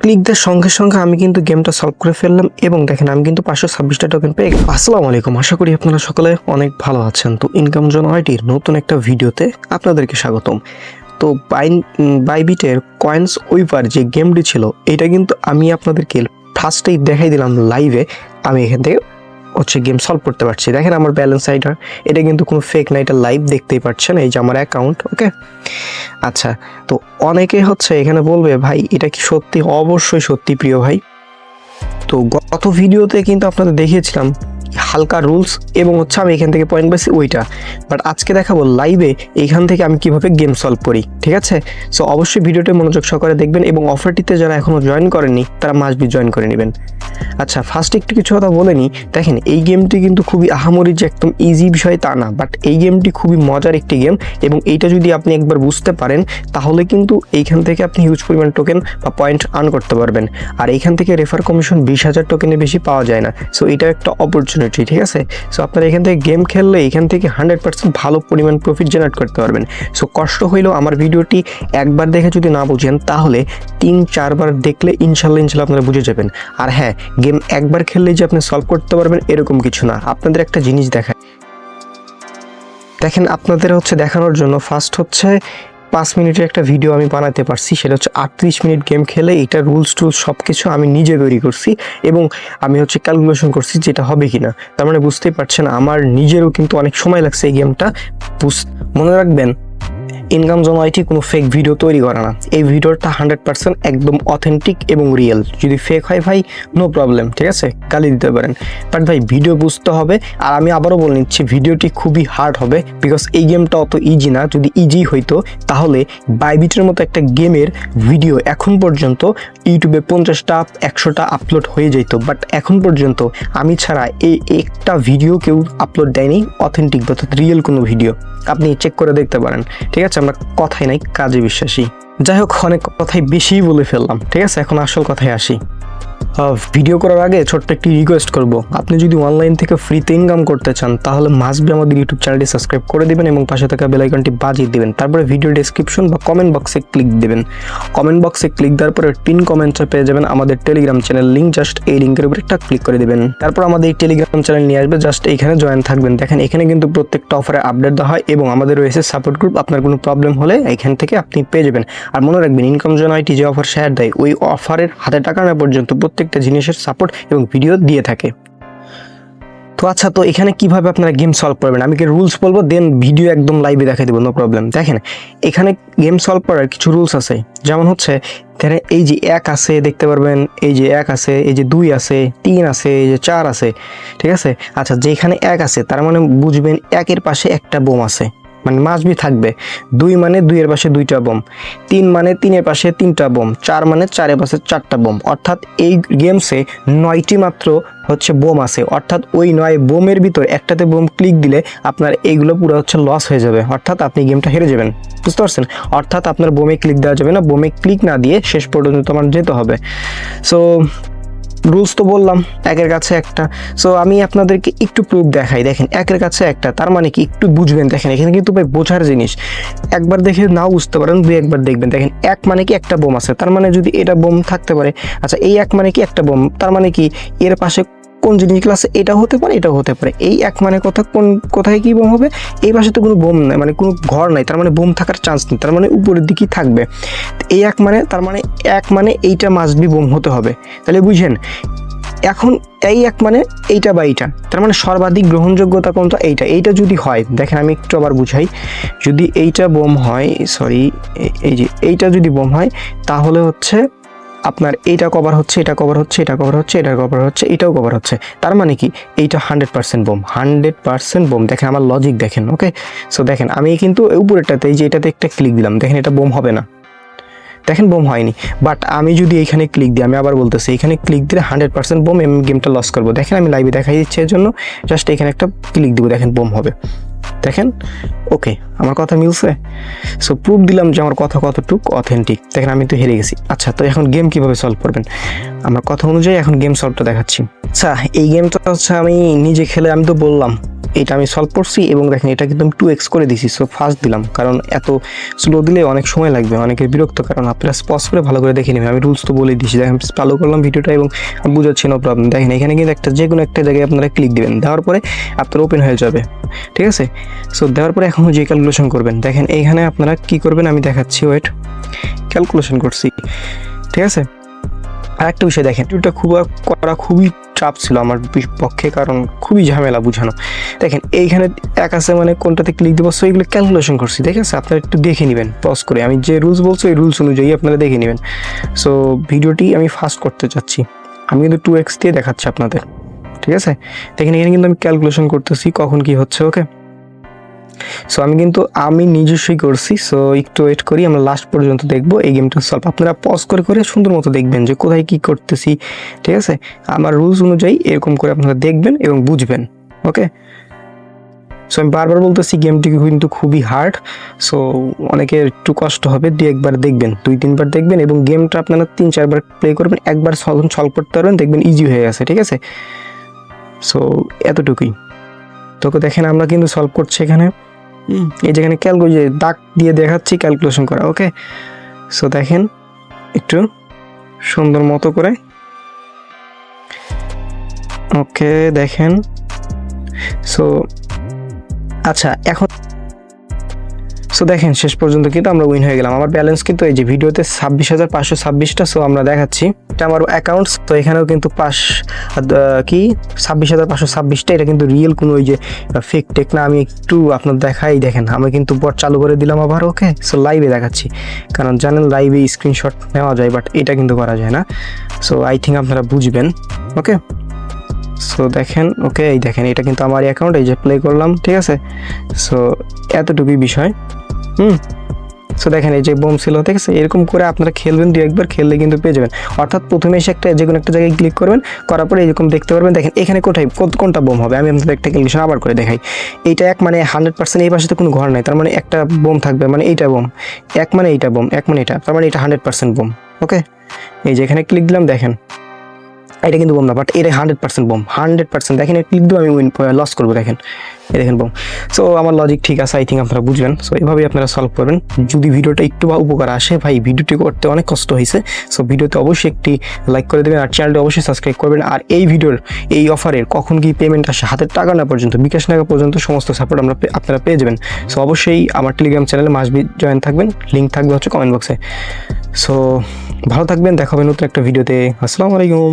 Click দেওয়ার সঙ্গে সঙ্গে আমি কিন্তু গেমটা সলভ করে ফেললাম এবং দেখেন আমি কিন্তু পাঁচশো ছাব্বিশটা টোকেন পেয়ে গেলাম। আসসালামু আলাইকুম আশা করি আপনারা সকলে অনেক ভালো আছেন। তো ইনকাম জন আইটির নতুন একটা ভিডিওতে আপনাদেরকে স্বাগতম। তো বাইন বাইবিটের কয়েন্স উইপার যে গেমটি ছিল, এটা কিন্তু আমি আপনাদেরকে ফার্স্টেই দেখাই দিলাম লাইভে আমি এখান থেকে হচ্ছে গেম সলভ করতে পারছি। দেখেন আমার ব্যালেন্স আইডার এটা কিন্তু কোনো ফেক না, এটা লাইভ দেখতেই পাচ্ছেন এই যে আমার অ্যাকাউন্ট ওকে আচ্ছা তো অনেকে হচ্ছে এখানে বলবে, ভাই, এটা কি সত্যি? অবশ্যই সত্যি, প্রিয় ভাই। তো গত ভিডিওতে কিন্তু আপনাদের দেখিয়েছিলাম হালকা রুলস এবং হচ্ছে আমি এখান থেকে পয়েন্ট পাইছি ওইটা। বাট আজকে দেখাবো লাইভে এইখান থেকে আমি কীভাবে গেম সলভ করি, ঠিক আছে? সো অবশ্যই ভিডিওটি মনোযোগ সহকারে দেখবেন এবং অফারটিতে যারা এখনও জয়েন করেননি, তারা মাস্ট বি জয়েন করে নেবেন। আচ্ছা ফার্স্ট একটু কিছু কথা বলে নিই দেখেন, এই গেমটি কিন্তু খুবই আহামরি যে একদম ইজি বিষয় তা না বাট এই গেমটি খুবই মজার একটি গেম এবং এইটা যদি আপনি একবার বুঝতে পারেন, তাহলে কিন্তু এইখান থেকে আপনি হিউজ পরিমাণ টোকেন বা পয়েন্ট আর্ন করতে পারবেন। আর এইখান থেকে রেফার কমিশন বিশ হাজার টোকেনের বেশি পাওয়া যায় না। সো এটা একটা অপরচুনিটি ঠিক আছে? সো আপনারা এখান থেকে গেম খেললে এখান থেকে হান্ড্রেড পার্সেন্ট ভালো পরিমাণ প্রফিট জেনারেট করতে পারবেন। সো কষ্ট হইলেও আমার ভিডিওটি একবার দেখে যদি না বুঝেন, তাহলে তিন, চারবার দেখলে ইনশাল্লাহ ইনশাল্লাহ আপনারা বুঝে যাবেন। আর হ্যাঁ গেম একবার খেললেই যে আপনি সলভ করতে পারবেন এরকম কিছু না। আপনাদের একটা জিনিস দেখায় দেখেন, আপনাদের হচ্ছে দেখানোর জন্য ফার্স্ট হচ্ছে পাঁচ মিনিটের একটা ভিডিও আমি বানাতে পারছি, সেটা হচ্ছে আটত্রিশ মিনিট গেম খেলে এটা রুলস টুলস সব কিছু আমি নিজে তৈরি করছি এবং আমি হচ্ছে ক্যালকুলেশন করছি যেটা হবে কি না তার মানে বুঝতেই পারছেন, আমার নিজেরও কিন্তু অনেক সময় লাগছে এই গেমটা বুঝ মনে রাখবেন ইনকাম জন কোনো ফেক ভিডিও তৈরি করে না। এই ভিডিওটা হান্ড্রেড পার্সেন্ট একদম অথেন্টিক এবং রিয়েল যদি ফেক হয় ভাই নো প্রবলেম ঠিক আছে? গালি দিতে পারেন। বাট ভাই ভিডিও বুঝতে হবে। আর আমি আবারও বলে নিচ্ছি ভিডিওটি খুবই হার্ড হবে বিকজ এই গেমটা অত ইজি না। যদি ইজি হইতো, তাহলে বাইবিটের মতো একটা গেমের ভিডিও এখন পর্যন্ত ইউটিউবে পঞ্চাশটা, একশোটা আপলোড হয়ে যেত বাট এখন পর্যন্ত আমি ছাড়া এই একটা ভিডিও কেউ আপলোড দেয়নি অথেন্টিক অর্থাৎ রিয়েল কোনো ভিডিও আপনি চেক করে দেখতে পারেন, ঠিক আছে? আমরা কথাই নাই, কাজে বিশ্বাসী। যাই হোক, অনেক কথাই বেশিই বলে ফেললাম, ঠিক আছে? এখন আসল কথায় আসি। ভিডিও করার আগে ছোট্ট একটি রিকোয়েস্ট করব। আপনি যদি অনলাইন থেকে ফ্রিতে ইনকাম করতে চান, তাহলে মাস্ট বি আমাদের ইউটিউব চ্যানেলটি সাবস্ক্রাইব করে দেবেন এবং পাশে থাকা বেল আইকনটি বাজিয়ে দিবেন। তারপরে ভিডিও ডেসক্রিপশন বা কমেন্ট বক্সে ক্লিক দেবেন। কমেন্ট বক্সে ক্লিক দেওয়ার পরে পিন কমেন্টে পেয়ে যাবেন আমাদের টেলিগ্রাম চ্যানেল লিঙ্ক জাস্ট এই লিঙ্কের উপরে একটা ক্লিক করে দেবেন। তারপর আমাদের এই টেলিগ্রাম চ্যানেল নিয়ে আসবে জাস্ট এইখানে জয়েন থাকবেন। দেখেন, এখানে কিন্তু প্রত্যেকটা অফারে আপডেট দেওয়া হয় এবং আমাদের রয়েছে সাপোর্ট গ্রুপ আপনার কোনো প্রবলেম হলে এখান থেকে আপনি পেয়ে যাবেন। আর মনে রাখবেন ইনকাম জন আইটি যে অফার শেয়ার দেয়, ওই অফারের হাতে টাকা না পর্যন্ত প্রত্যেকটা জিনিসের সাপোর্ট এবং ভিডিও দিয়ে থাকে। তো আচ্ছা তো এখানে কীভাবে আপনারা গেম সলভ করবেন? আমি কি রুলস বলব? দেন ভিডিও একদম লাইভে দেখাই দেবো নো প্রবলেম দেখেন, এখানে গেম সলভ করার কিছু রুলস আছে। যেমন হচ্ছে, এখানে এই যে এক আছে, দেখতে পারবেন, এই যে এক আছে, এই যে দুই আছে, তিন আছে, এই যে চার আছে, ঠিক আছে? আচ্ছা যেখানে এক আছে, তার মানে বুঝবেন একের পাশে একটা বোম আছে। মানে মাসবি থাকবে। দুই মানে দুইয়ের পাশে দুইটা বোম, তিন মানে তিনের পাশে তিনটা বোম, চার মানে চারের পাশে চারটা বোম। অর্থাৎ এই গেমসে নয়টি মাত্র হচ্ছে বোম আছে। অর্থাৎ ওই নয় বোমের ভিতর একটাতে বোম ক্লিক দিলে আপনার এইগুলো পুরো হচ্ছে লস হয়ে যাবে। অর্থাৎ আপনি গেমটা হেরে যাবেন। বুঝতে পারছেন? অর্থাৎ আপনার বোমে ক্লিক দেওয়া যাবে না। বোমে ক্লিক না দিয়ে শেষ পর্যন্ত তোমার যেতে হবে। সো রুলস তো বললাম, একের কাছে একটা। সো আমি আপনাদেরকে একটু প্রুফ দেখাই। দেখেন, একের কাছে একটা, তার মানে কি? একটু বুঝবেন, দেখেন, এখানে কিন্তু ভাই বোঝার জিনিস। একবার দেখে নাও বুঝতে পারেন, দুই একবার দেখবেন। দেখেন, এক মানে কি একটা বোম আছে? তার মানে যদি এটা বোম থাকতে পারে আচ্ছা এই এক মানে কি একটা বোম? তার মানে কি? এর পাশে কোন জিনিসগুলো আছে এটা হতে পারে, এটাও হতে পারে। এই এক মানে কথা কোন, কোথায় কি বোম হবে? এই পাশে তো কোনো বোম নাই মানে কোনো ঘর নাই, তার মানে বোম থাকার চান্স নেই, তার মানে উপরের দিকেই থাকবে। এই এক মানে তার মানে এক মানে এইটা মাস্ট বি বোম হতে হবে। তাহলে বুঝেন, এখন এই এক মানে এইটা বা এইটা, তার মানে সর্বাধিক গ্রহণযোগ্যতা কোনটা এইটা এইটা যদি হয়, দেখেন আমি একটু আবার বুঝাই, যদি এইটা বোম হয় সরি এই যে এইটা যদি বোম হয়, তাহলে হচ্ছে আপনার এটা কভার হচ্ছে, এটা কভার হচ্ছে, এটা কভার হচ্ছে, এটা কভার হচ্ছে, এটাও কভার হচ্ছে। তার মানে কি? এইটা hundred percent bomb. Hundred percent bomb. দেখেন আমার লজিক দেখেন ওকে সো দেখেন, আমি কিন্তু উপরেরটাতে, এই যে এটাতে একটা ক্লিক দিলাম। দেখেন, এটা বোম হবে না। দেখেন, বোম হয়নি। বাট আমি যদি এখানে ক্লিক দিই, আমি আবার বলতেছি, এখানে ক্লিক দিলে হান্ড্রেড পার্সেন্ট বোম, আমি গেমটা লস করব। দেখেন, আমি লাইভে দেখাই দিচ্ছি, এর জন্য জাস্ট এখানে একটা ক্লিক দিব। দেখেন, বোম হবে। দেখেন? ওকে আমার কথা মিলছে? সো প্রুফ দিলাম যে আমার কথা কতটুক অথেন্টিক দেখেন, আমি তো হেরে গেছি। আচ্ছা তো এখন গেম কীভাবে সলভ করবেন? আমার কথা অনুযায়ী এখন গেম সলভটা দেখাচ্ছি। আচ্ছা এই গেমটা হচ্ছে আমি নিজে খেলে আমি তো বললাম এটা আমি সলভ করছি এবং দেখেন এটা কিন্তু আমি টু এক্স করে দিছি সো ফার্স্ট দিলাম। কারণ এত স্লো দিলে অনেক সময় লাগবে, অনেকের বিরক্ত। কারণ আপনারা স্পষ্ট করে ভালো করে দেখে নেবেন। আমি রুলস তো বলেই দিয়েছি দেখেন চালু করলাম ভিডিওটা এবং বুঝাচ্ছি নো প্রবলেম দেখেন, এখানে কিন্তু একটা যে কোনো একটা জায়গায় আপনারা ক্লিক দেবেন। দেওয়ার পরে আপনার ওপেন হয়ে যাবে। ঠিক আছে? সো দেওয়ার পরে এখন যে ক্যালকুলেশন করবেন। দেখেন, এইখানে আপনারা কি করবেন? আমি দেখাচ্ছি ওয়েট ক্যালকুলেশন করছি। ঠিক আছে? আর একটা বিষয় দেখেন এটা খুব করা খুবই চাপ ছিল আমার পক্ষে, কারণ খুবই ঝামেলা বুঝানো। দেখেন, এইখানে এক আছে মানে কোনটাতে ক্লিক দেবো সো ক্যালকুলেশন করছি, ঠিক আছে? আপনারা একটু দেখে নেবেন পজ করে। আমি যে রুলস বলছি, ওই রুলস অনুযায়ী আপনারা দেখে নেবেন। সো ভিডিওটি আমি ফাস্ট করতে চাচ্ছি। আমি কিন্তু টু এক্স দিয়ে দেখাচ্ছি আপনাদের, ঠিক আছে? দেখেন, এখানে কিন্তু আমি ক্যালকুলেশন করতেছি, কখন কি হচ্ছে ওকে সো আমি কিন্তু আমি নিজস্বই করছি। সো একটু ওয়েট করি, আমরা লাস্ট পর্যন্ত দেখব। এই গেমটা সলভ আপনারা পজ করে করে সুন্দর মতো দেখবেন যে কোথায় কি করতেছি, ঠিক আছে? আমার রুলস অনুযায়ী এরকম করে আপনারা দেখবেন এবং বুঝবেন ওকে সো আমি বারবার বলতেছি গেমটি কিন্তু খুবই হার্ড সো অনেকের একটু কষ্ট হবে, দুই একবার দেখবেন, দুই তিনবার দেখবেন এবং গেমটা আপনারা তিন চারবার প্লে করবেন, একবার সলভ করতে পারবেন, দেখবেন ইজি হয়ে গেছে, ঠিক আছে? সো এতটুকুই। তোকে দেখেন আমরা কিন্তু সলভ করছি এখানে। এই যেখানে ক্যালকু যে দাগ দিয়ে দেখাচ্ছি ক্যালকুলেশন করা ওকে সো দেখেন একটু সুন্দর মতো করে। ওকে দেখেন। সো আচ্ছা এখন সো দেখেন, শেষ পর্যন্ত কিন্তু আমরা উইন হয়ে গেলাম। আমার ব্যালেন্স কিন্তু এই যে ভিডিওতে ছাব্বিশ হাজার পাঁচশো ছাব্বিশটা সো আমরা দেখাচ্ছি। এটা আমার অ্যাকাউন্টস তো এখানেও কিন্তু পাঁচ কি? ছাব্বিশ হাজার পাঁচশো ছাব্বিশটা, এটা কিন্তু রিয়েল কোনো ওই যে ফেক টেক না। আমি একটু আপনার দেখাই, দেখেন, আমি কিন্তু বট চালু করে দিলাম আবার ওকে সো লাইভে দেখাচ্ছি। কারণ জানেন লাইভে স্ক্রিনশট নেওয়া যায় বাট এটা কিন্তু করা যায় না। সো আই থিঙ্ক আপনারা বুঝবেন ওকে সো দেখেন ওকে এই দেখেন, এটা কিন্তু আমার অ্যাকাউন্ট এই যে প্লে করলাম, ঠিক আছে? সো এতটুকুই বিষয়। হুম। সো দেখেন এই যে বোম ছিল, ঠিক আছে? এরকম করে আপনারা খেলবেন দু একবার খেললে কিন্তু পেয়ে যাবেন। অর্থাৎ প্রথমে এসে একটা যে কোনো একটা জায়গায় ক্লিক করবেন, করার পরে এরকম দেখতে পারবেন। দেখেন, এখানে কোথায়, কোন- কোনটা বোম হবে? আমি আপনাদের একটা ক্যালকুলেশন আবার করে দেখাই। এইটা এক মানে হান্ড্রেড পার্সেন্ট এই পাশে তো কোনো ঘর নাই। তার মানে একটা বোম থাকবে মানে এইটা বোম। এক মানে এইটা বোম, এক মানে এটা। তার মানে এটা হান্ড্রেড পার্সেন্ট বোম ওকে এই যে এখানে ক্লিক দিলাম, দেখেন। এটা কিন্তু বোম না বাট এটা hundred percent bomb. Hundred percent দেখেন ক্লিক দিয়ে আমি উইন লস করব, দেখেন। দেখেন বোম। সো আমার লজিক ঠিক আছে আই থিঙ্ক আপনারা বুঝবেন। সো এইভাবেই আপনারা সলভ করবেন। যদি ভিডিওটা একটু বা উপকার আসে, ভাই, ভিডিওটি করতে অনেক কষ্ট হয়েছে। সো ভিডিওতে অবশ্যই একটি লাইক করে দেবেন, আর চ্যানেলটি অবশ্যই সাবস্ক্রাইব করবেন। আর এই ভিডিওর, এই অফারের কখন কি পেমেন্ট আসে হাতের টাকা না পর্যন্ত, বিকাশ টাকা পর্যন্ত সমস্ত সাপোর্ট আমরা আপনারা পেয়ে যাবেন। সো অবশ্যই আমার টেলিগ্রাম চ্যানেলে মাসবি জয়েন থাকবেন। লিঙ্ক থাকবে হচ্ছে কমেন্ট বক্সে সো ভালো থাকবেন, দেখা হবে নতুন একটা ভিডিওতে। আসসালামু আলাইকুম।